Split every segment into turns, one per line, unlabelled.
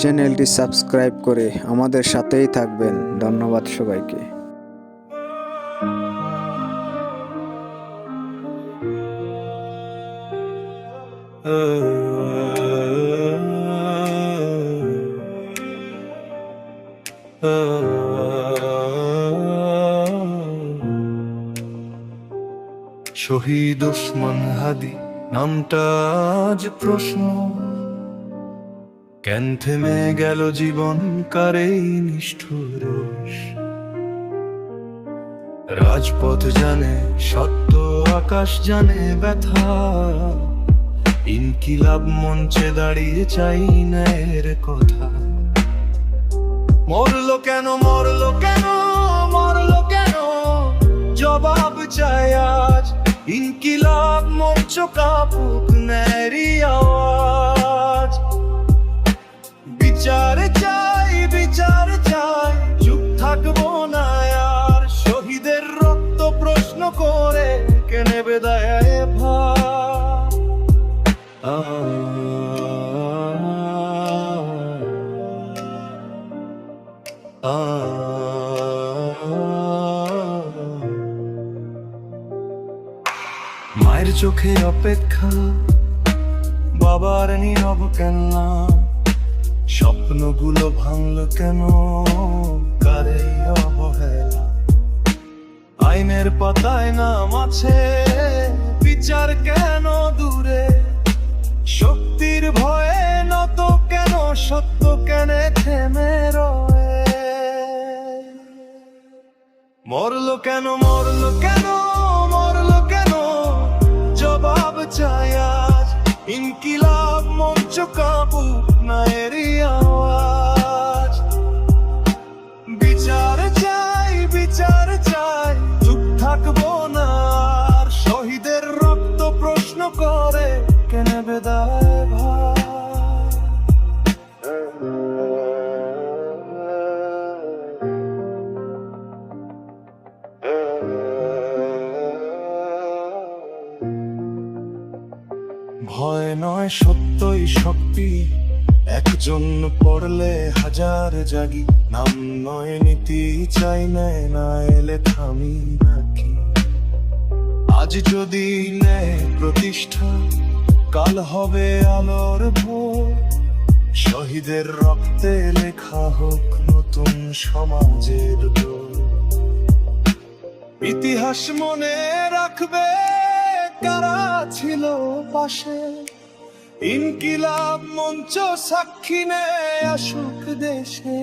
চ্যানেলটি সাবস্ক্রাইব করে আমাদের সাথেই থাকবেন। ধন্যবাদ সবাইকে।
শহীদ ওসমান হাদি নামটা আজ প্রশ্ন। কেন থেমে গেল জীবন কারেই নিষ্ঠুর রাজপথ জানে, সত্য আকাশ জানে ব্যথা। ইনকিলাব মঞ্চে দাঁড়িয়ে চাই ন্যায়ের কথা। মরলো কেন মরলো কেন মরলো কেন? জবাব চাই আজ। ইনকিলাব মঞ্চ কাপুক ন্যারি আওয়াজ। মায়ের চোখে অপেক্ষা, বাবার নীরব কেন্না স্বপ্নগুলো ভাঙলো কেন? কারে আইনের পাতায় নাম আছে, বিচার কেন দূরে? মরলো কেন মরলো কেন মরলো কেন? জবাব চাই ইনকিলাব মঞ্চ কাবু নায়েরি আওয়াজ। বিচার চাই বিচার চাই, চুপ থাকব ভয় নয়, সত্যই শক্তি। একজন পড়লে হাজার জাগি। নাম নয়, নীতি চাই, নেয় না, এলে থামি নাকি? আজ যদি নেয় প্রতিষ্ঠা, কাল হবে আলোর ভোর। শহীদের রক্তে লেখা হোক নতুন সমাজের ইতিহাস মনে রাখবে কারা ছিল পাশে? ইনকিলাব মঞ্চ সাক্ষী নেয় আসুক দেশে।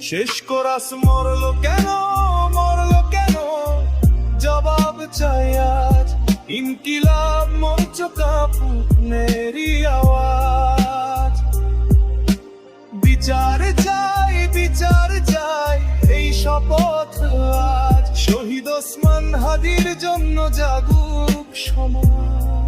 শেষ করাস মরলো কেন? মরলো কেন? জবাব চাই আজ। ইনকিলাব মঞ্চ কাপুক নেরি আওয়াজ। বিচার চাই বিচার চাই, এই শপথ আজ। শহীদ ওসমান হাদির জন্য জাগুক সমাজ।